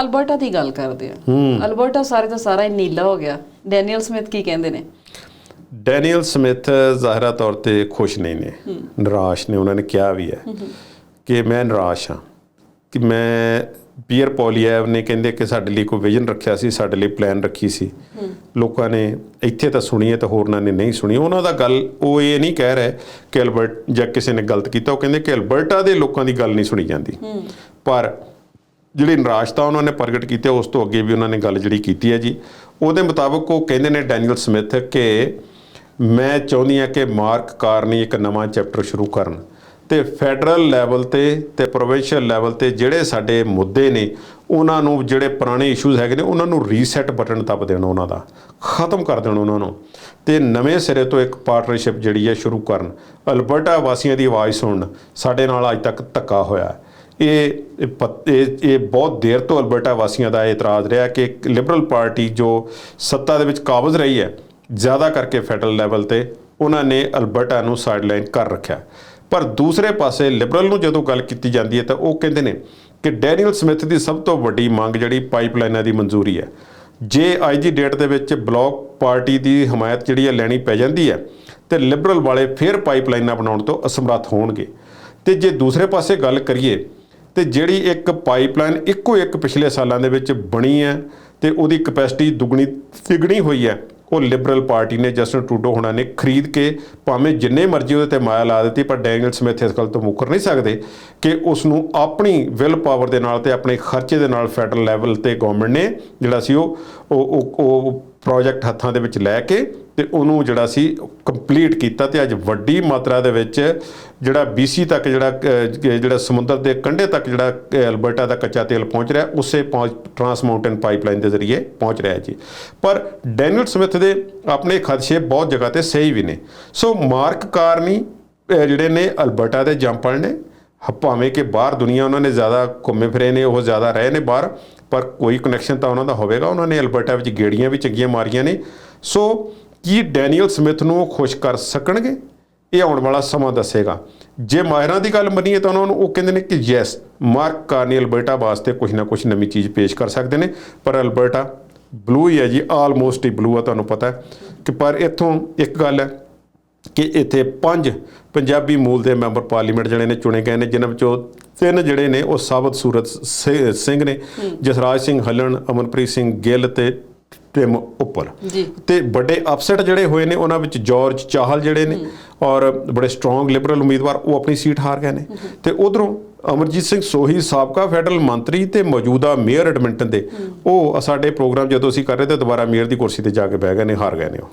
Alberta ਦੀ ਗੱਲ ਕਰਦੇ ਆ। ਅਲਬਰਟਾ ਸਾਰੇ ਦਾ ਸਾਰਾ ਹੀ ਨੀਲਾ ਹੋ ਗਿਆ। ਡੈਨੀਅਲ ਸਮਿਥ ਕੀ ਕਹਿੰਦੇ ਨੇ? ਡੈਨੀਅਲ ਸਮਿਥ ਜ਼ਾਹਿਰਾ ਤੌਰ ਤੇ ਖੁਸ਼ ਨਹੀਂ ਨੇ। ਨਿਰਾਸ਼ ਨੇ ਉਹਨਾਂ ਨੇ ਕਿਹਾ ਵੀ ਹੈ ਕਿ ਮੈਂ ਨਿਰਾਸ਼ ਹਾਂ। ਕਿ ਮੈਂ ਪੀਅਰ ਪੋਲੀਐਵ ਨੇ ਕਹਿੰਦੇ ਕਿ ਸਾਡੇ ਲਈ ਕੋਈ ਵਿਜ਼ਨ ਰੱਖਿਆ ਸੀ ਸਾਡੇ ਲਈ ਪਲਾਨ ਰੱਖੀ ਸੀ। ਲੋਕਾਂ ਨੇ ਇੱਥੇ ਤਾਂ ਸੁਣੀ ਹੈ ਤਾਂ ਹੋਰਨਾਂ ਨੇ ਨਹੀਂ ਸੁਣੀ। ਉਹਨਾਂ ਦਾ ਗੱਲ ਉਹ ਇਹ ਨਹੀਂ ਕਹਿ ਰਹੇ ਕਿ ਅਲਬਰਟ ਜਾਂ ਕਿਸੇ ਨੇ ਗਲਤ ਕੀਤਾ ਉਹ ਕਹਿੰਦੇ ਕਿ ਅਲਬਰਟਾ ਦੇ ਲੋਕਾਂ ਦੀ ਗੱਲ ਨਹੀਂ ਸੁਣੀ ਜਾਂਦੀ। ਪਰ ਜਿਹੜੀ ਨਿਰਾਸ਼ਤਾ ਉਹਨਾਂ ਨੇ ਪ੍ਰਗਟ ਕੀਤੀ, ਉਸ ਤੋਂ ਅੱਗੇ ਵੀ ਉਹਨਾਂ ਨੇ ਗੱਲ ਜਿਹੜੀ ਕੀਤੀ ਹੈ ਜੀ। ਉਹਦੇ ਮੁਤਾਬਕ ਉਹ ਕਹਿੰਦੇ ਨੇ ਡੈਨੀਅਲ ਸਮਿਥ ਕਿ ਮੈਂ ਚਾਹੁੰਦੀ ਹਾਂ ਕਿ ਮਾਰਕ ਕਾਰਨੀ ਇੱਕ ਨਵਾਂ ਚੈਪਟਰ ਸ਼ੁਰੂ ਕਰਨ ਤੇ ਫੈਡਰਲ ਲੈਵਲ ਤੇ ਤੇ ਪ੍ਰੋਵਿੰਸ਼ੀਅਲ ਲੈਵਲ ਤੇ ਜਿਹੜੇ ਸਾਡੇ ਮੁੱਦੇ ਨੇ, ਉਹਨਾਂ ਨੂੰ ਜਿਹੜੇ ਪੁਰਾਣੇ ਇਸ਼ੂਜ਼ ਹੈਗੇ ਨੇ, ਉਹਨਾਂ ਨੂੰ ਰੀਸੈਟ ਬਟਨ ਦੱਬ ਦੇਣ ਉਹਨਾਂ ਦਾ, ਖਤਮ ਕਰ ਦੇਣਾ ਉਹਨਾਂ ਨੂੰ। ਤੇ ਨਵੇਂ ਸਿਰੇ ਤੋਂ ਇੱਕ ਪਾਰਟਨਰਸ਼ਿਪ ਜਿਹੜੀ ਹੈ ਸ਼ੁਰੂ ਕਰਨ। ਅਲਬਰਟਾ ਵਾਸੀਆਂ ਦੀ ਆਵਾਜ਼ ਸੁਣਨ, ਸਾਡੇ ਨਾਲ ਅੱਜ ਤੱਕ ਧੱਕਾ ਹੋਇਆ। ਇਹ ਇਹ ਪਤ- ਇਹ ਇਹ ਬਹੁਤ ਦੇਰ ਤੋਂ ਅਲਬਰਟਾ ਵਾਸੀਆਂ ਦਾ ਇਹ ਇਤਰਾਜ਼ ਰਿਹਾ ਕਿ ਲਿਬਰਲ ਪਾਰਟੀ ਜੋ ਸੱਤਾ ਦੇ ਵਿੱਚ ਕਾਬਜ਼ ਰਹੀ ਹੈ, ਜ਼ਿਆਦਾ ਕਰਕੇ ਫੈਡਰਲ ਲੈਵਲ ਤੇ ਉਹਨਾਂ ਨੇ ਅਲਬਰਟਾ ਨੂੰ ਸਾਈਡਲਾਈਨ ਕਰ ਰੱਖਿਆ। ਪਰ ਦੂਸਰੇ ਪਾਸੇ ਲਿਬਰਲ ਨੂੰ ਜਦੋਂ ਗੱਲ ਕੀਤੀ ਜਾਂਦੀ ਹੈ ਤਾਂ ਉਹ ਕਹਿੰਦੇ ਨੇ ਕਿ ਡੈਨੀਅਲ ਸਮਿਥ ਦੀ ਸਭ ਤੋਂ ਵੱਡੀ ਮੰਗ ਜਿਹੜੀ ਪਾਈਪਲਾਈਨਾਂ ਦੀ ਮਨਜ਼ੂਰੀ ਹੈ। ਜੇ ਅੱਜ ਦੀ ਡੇਟ ਦੇ ਵਿੱਚ ਬਲੌਕ ਪਾਰਟੀ ਦੀ ਹਮਾਇਤ ਜਿਹੜੀ ਹੈ ਲੈਣੀ ਪੈ ਜਾਂਦੀ ਹੈ, ਤੇ ਲਿਬਰਲ ਵਾਲੇ ਫਿਰ ਪਾਈਪਲਾਈਨਾਂ ਬਣਾਉਣ ਤੋਂ ਅਸਮਰੱਥ ਹੋਣਗੇ। ਤੇ ਜੇ ਦੂਸਰੇ ਪਾਸੇ ਗੱਲ ਕਰੀਏ ਤੇ ਜਿਹੜੀ ਇੱਕ ਪਾਈਪਲਾਈਨ ਇੱਕੋ ਇੱਕ ਪਿਛਲੇ ਸਾਲਾਂ ਦੇ ਵਿੱਚ ਬਣੀ ਹੈ ਤੇ ਉਹਦੀ ਕਪੈਸਿਟੀ ਦੁੱਗਣੀ, ਤਿਗਣੀ ਹੋਈ ਹੈ, ਉਹ ਲਿਬਰਲ ਪਾਰਟੀ ਨੇ ਜਸਟਨ ਟਰੂਡੋ ਹੁਣਾਂ ਨੇ ਖਰੀਦ ਕੇ ਭਾਵੇਂ ਜਿੰਨੇ ਮਰਜ਼ੀ ਉਹਦੇ ਤੇ ਮਾਇਆ ਲਾ ਦਿੱਤੀ, ਪਰ ਡੈਨੀਅਲ ਸਮਿਥ ਇਸ ਗੱਲ ਤੋਂ ਮੁੱਕਰ ਨਹੀਂ ਸਕਦੇ ਕਿ ਉਸ ਨੂੰ ਆਪਣੀ ਵਿਲ ਪਾਵਰ ਦੇ ਨਾਲ ਤੇ ਆਪਣੇ ਖਰਚੇ ਦੇ ਨਾਲ ਫੈਡਰਲ ਲੈਵਲ ਤੇ ਗਵਰਨਮੈਂਟ ਨੇ ਜਿਹੜਾ ਸੀ ਉਹ, ਉਹ- ਉਹ ਪ੍ਰੋਜੈਕਟ ਹੱਥਾਂ ਦੇ ਵਿੱਚ ਲੈ ਕੇ ਤੇ ਉਹਨੂੰ ਜਿਹੜਾ ਸੀ ਕੰਪਲੀਟ ਕੀਤਾ ਤੇ ਅੱਜ ਵੱਡੀ ਮਾਤਰਾ ਦੇ ਵਿੱਚ ਜਿਹੜਾ BC ਤੱਕ ਜਿਹੜਾ ਜਿਹੜਾ ਸਮੁੰਦਰ ਦੇ ਕੰਢੇ ਤੱਕ ਜਿਹੜਾ ਅਲਬਰਟਾ ਦਾ ਕੱਚਾ ਤੇਲ ਪਹੁੰਚ ਰਿਹਾ, ਉਸੇ ਪਹੁੰਚ ਟਰਾਂਸ ਮਾਊਂਟਨ ਪਾਈਪਲਾਈਨ ਦੇ ਜ਼ਰੀਏ ਪਹੁੰਚ ਰਿਹਾ ਜੀ। ਪਰ ਡੈਨੀਅਲ ਸਮਿਥ ਦੇ ਆਪਣੇ ਖਦਸ਼ੇ ਬਹੁਤ ਜਗ੍ਹਾ ਤੇ ਸਹੀ ਵੀ ਨੇ। ਸੋ ਮਾਰਕ ਕਾਰਨੀ ਜਿਹੜੇ ਨੇ ਅਲਬਰਟਾ ਦੇ ਜੰਪਲ ਨੇ ਭਾਵੇਂ ਕਿ ਬਾਹਰ ਦੁਨੀਆ ਉਹਨਾਂ ਨੇ ਜ਼ਿਆਦਾ ਘੁੰਮੇ ਫਿਰੇ ਨੇ, ਉਹ ਜ਼ਿਆਦਾ ਰਹੇ ਨੇ ਬਾਹਰ ਪਰ ਕੋਈ ਕਨੈਕਸ਼ਨ ਤਾਂ ਉਹਨਾਂ ਦਾ ਹੋਵੇਗਾ। ਉਹਨਾਂ ਨੇ ਅਲਬਰਟਾ ਵਿੱਚ ਗੇੜੀਆਂ ਵੀ ਚੰਗੀਆਂ ਮਾਰੀਆਂ ਨੇ। ਸੋ ਕੀ ਡੈਨੀਅਲ ਸਮਿਥ ਨੂੰ ਉਹ ਖੁਸ਼ ਕਰ ਸਕਣਗੇ? ਇਹ ਆਉਣ ਵਾਲਾ ਸਮਾਂ ਦੱਸੇਗਾ। ਜੇ ਮਾਹਿਰਾਂ ਦੀ ਗੱਲ ਮੰਨੀਏ ਤਾਂ ਉਹਨਾਂ ਨੂੰ ਉਹ ਕਹਿੰਦੇ ਨੇ ਕਿ ਯੈਸ ਮਾਰਕ ਕਾਰਨੀ ਅਲਬਰਟਾ ਵਾਸਤੇ ਕੁਝ ਨਾ ਕੁਝ ਨਵੀਂ ਚੀਜ਼ ਪੇਸ਼ ਕਰ ਸਕਦੇ ਨੇ। ਪਰ ਅਲਬਰਟਾ ਬਲੂ ਹੀ ਹੈ ਜੀ ਆਲਮੋਸਟ ਹੀ ਬਲੂ ਆ, ਤੁਹਾਨੂੰ ਪਤਾ ਕਿ ਪਰ ਇੱਥੋਂ ਇੱਕ ਗੱਲ ਹੈ ਕਿ ਇੱਥੇ ਪੰਜ ਪੰਜਾਬੀ ਮੂਲ ਦੇ ਮੈਂਬਰ ਪਾਰਲੀਮੈਂਟ ਜਿਹੜੇ ਨੇ ਚੁਣੇ ਗਏ ਨੇ ਜਿਨ੍ਹਾਂ ਵਿੱਚੋਂ ਤਿੰਨ ਜਿਹੜੇ ਨੇ ਉਹ ਸਾਬਤ ਸੂਰਤ ਸਿੰਘ ਨੇ ਜਸਰਾਜ ਸਿੰਘ ਹੱਲਣ ਅਮਨਪ੍ਰੀਤ ਸਿੰਘ ਗਿੱਲ ਤੇ ਟਿਮ ਉੱਪਲ। ਜੀ। ਤੇ ਵੱਡੇ ਅਪਸੈਟ ਜਿਹੜੇ ਹੋਏ ਨੇ ਉਹਨਾਂ ਵਿੱਚ ਜਾਰਜ ਚਾਹਲ ਜਿਹੜੇ ਨੇ ਔਰ ਬੜੇ ਸਟਰੋਂਗ ਲਿਬਰਲ ਉਮੀਦਵਾਰ ਉਹ ਆਪਣੀ ਸੀਟ ਹਾਰ ਗਏ ਨੇ। ਤੇ ਉਧਰੋਂ ਅਮਰਜੀਤ ਸਿੰਘ ਸੋਹੀ ਸਾਬਕਾ ਫੈਡਰਲ ਮੰਤਰੀ ਤੇ ਮੌਜੂਦਾ ਮੇਅਰ ਐਡਮਿੰਟਨ ਦੇ ਉਹ ਸਾਡੇ ਪ੍ਰੋਗਰਾਮ ਜਦੋਂ ਅਸੀਂ ਕਰ ਰਹੇ ਤੇ ਦੁਬਾਰਾ ਮੇਅਰ ਦੀ ਕੁਰਸੀ ਤੇ ਜਾ ਕੇ ਬਹਿ ਗਏ ਨੇ ਹਾਰ ਗਏ ਨੇ ਉਹ।